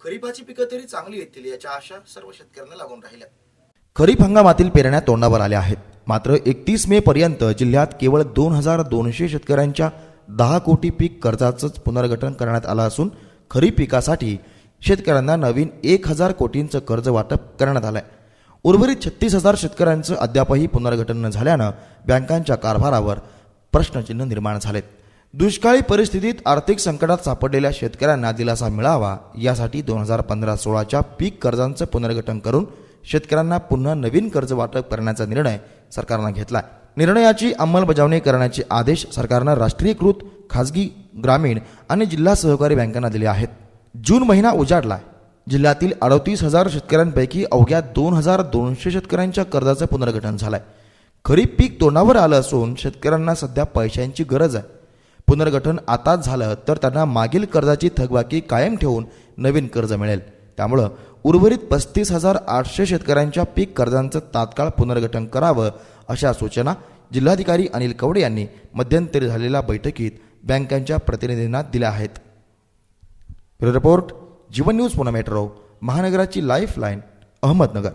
खरीपाची पिकं तरी चांगली येतील याच्या आशा सर्व शेतकऱ्यांना लागून राहिल्या. खरीप हंगामातील पेरण्या तोंडावर आल्या आहेत. मात्र एकतीस मे पर्यंत जिल्ह्यात केवळ दोन हजार दोनशे शेतकऱ्यांच्या दहा कोटी पीक कर्जाचंच पुनर्गठन करण्यात आलं असून खरीप पिकासाठी शेतकऱ्यांना नवीन एक हजार कोटींचं कर्ज वाटप करण्यात आलंय. उर्वरित छत्तीस हजार शेतकऱ्यांचं अद्यापही पुनर्गठन न झाल्यानं बँकांच्या कारभारावर प्रश्नचिन्ह निर्माण झालेत. दुष्काळी परिस्थितीत आर्थिक संकटात सापडलेल्या शेतकऱ्यांना दिलासा मिळावा यासाठी दोन हजार पंधरा सोळाच्या पीक कर्जांचं पुनर्गठन करून शेतकऱ्यांना पुन्हा नवीन कर्ज वाटप करण्याचा निर्णय सरकारनं घेतला निर्णयाची अंमलबजावणी करण्याचे आदेश सरकारनं राष्ट्रीयकृत खाजगी ग्रामीण आणि जिल्हा सहकारी बँकांना दिले आहेत. जून महिना उजाडला जिल्ह्यातील अडतीस हजार शेतकऱ्यांपैकी अवघ्या दोन हजार दोनशे शेतकऱ्यांच्या कर्जाचं पुनर्गठन झालंय. खरीप पीक तोंडावर आलं असून शेतकऱ्यांना सध्या पैशांची गरज आहे. पुनर्गठन आताच झालं तर त्यांना मागील कर्जाची थकबाकी कायम ठेवून नवीन कर्ज मिळेल. त्यामुळं उर्वरित पस्तीस हजार आठशे शेतकऱ्यांच्या पीक कर्जांचं तात्काळ पुनर्गठन करावं अशा सूचना जिल्हाधिकारी अनिल कवडे यांनी मध्यंतरी झालेल्या बैठकीत बँकांच्या प्रतिनिधींना दिल्या आहेत. Report Jeevan news Pune metro महानगराची lifeline Ahmednagar.